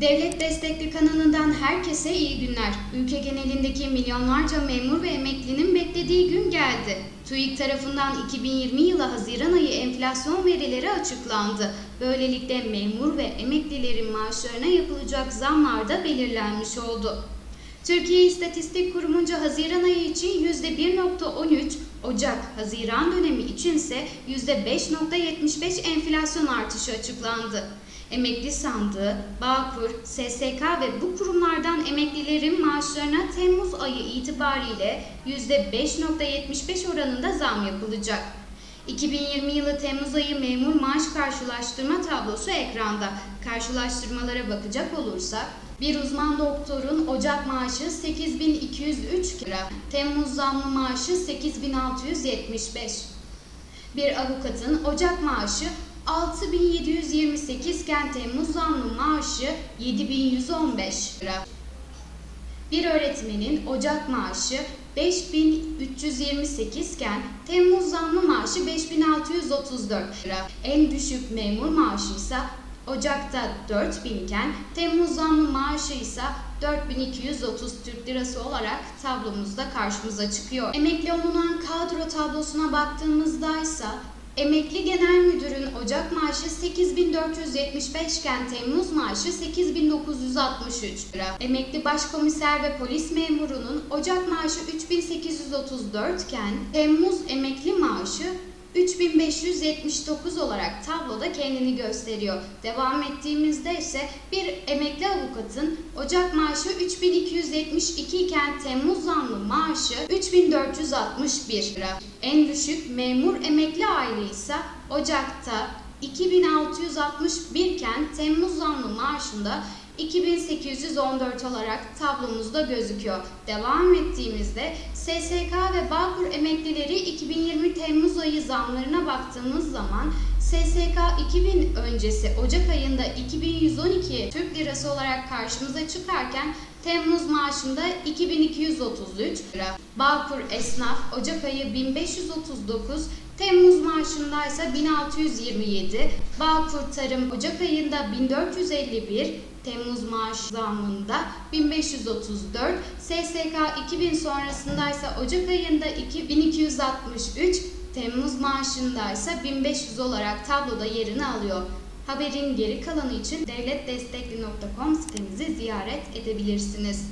Devlet Destekli kanalından herkese iyi günler. Ülke genelindeki milyonlarca memur ve emeklinin beklediği gün geldi. TÜİK tarafından 2020 yılı Haziran ayı enflasyon verileri açıklandı. Böylelikle memur ve emeklilerin maaşlarına yapılacak zamlar da belirlenmiş oldu. Türkiye İstatistik Kurumunca Haziran ayı için %1.13, Ocak-Haziran dönemi içinse %5.75 enflasyon artışı açıklandı. Emekli Sandığı, Bağkur, SSK ve bu kurumlardan emeklilerin maaşlarına Temmuz ayı itibariyle %5.75 oranında zam yapılacak. 2020 yılı Temmuz ayı memur maaş karşılaştırma tablosu ekranda. Karşılaştırmalara bakacak olursak, bir uzman doktorun Ocak maaşı 8203 lira, Temmuz zamlı maaşı 8675. Bir avukatın Ocak maaşı 6728 iken Temmuz maaşı 7115 lira. Bir öğretmenin Ocak maaşı 5328 iken Temmuz zamlı maaşı 5634 lira. En düşük memur maaşı ise Ocak'ta 4000 iken Temmuz zamlı maaşı ise 4230 Türk Lirası olarak tablomuzda karşımıza çıkıyor. Emekli olunan kadro tablosuna baktığımızda ise Emekli Genel Müdürün Ocak maaşı 8475 iken Temmuz maaşı 8963 lira. Emekli Başkomiser ve Polis Memurunun Ocak maaşı 3834 iken Temmuz emekli maaşı 3579 olarak tabloda kendini gösteriyor. Devam ettiğimizde ise bir emekli avukatın Ocak maaşı 3272 iken Temmuz zamlı maaşı 3461 lira. En düşük memur emekli aile ise Ocak'ta 2661 iken Temmuz zamlı maaşında 2814 olarak tablomuzda gözüküyor. Devam ettiğimizde SSK ve Bağkur emeklileri 2020 Temmuz ayı zamlarına baktığımız zaman SSK 2000 öncesi Ocak ayında 2112 Türk Lirası olarak karşımıza çıkarken Temmuz maaşında 2233 lira. Bağkur esnaf Ocak ayı 1539, Temmuz maaşında ise 1627, Bağkur Tarım Ocak ayında 1451, Temmuz maaş zammında 1534, SSK 2000 sonrasında ise Ocak ayında 2263, Temmuz maaşında ise 1500 olarak tabloda yerini alıyor. Haberin geri kalanı için devletdestekli.com sitemizi ziyaret edebilirsiniz.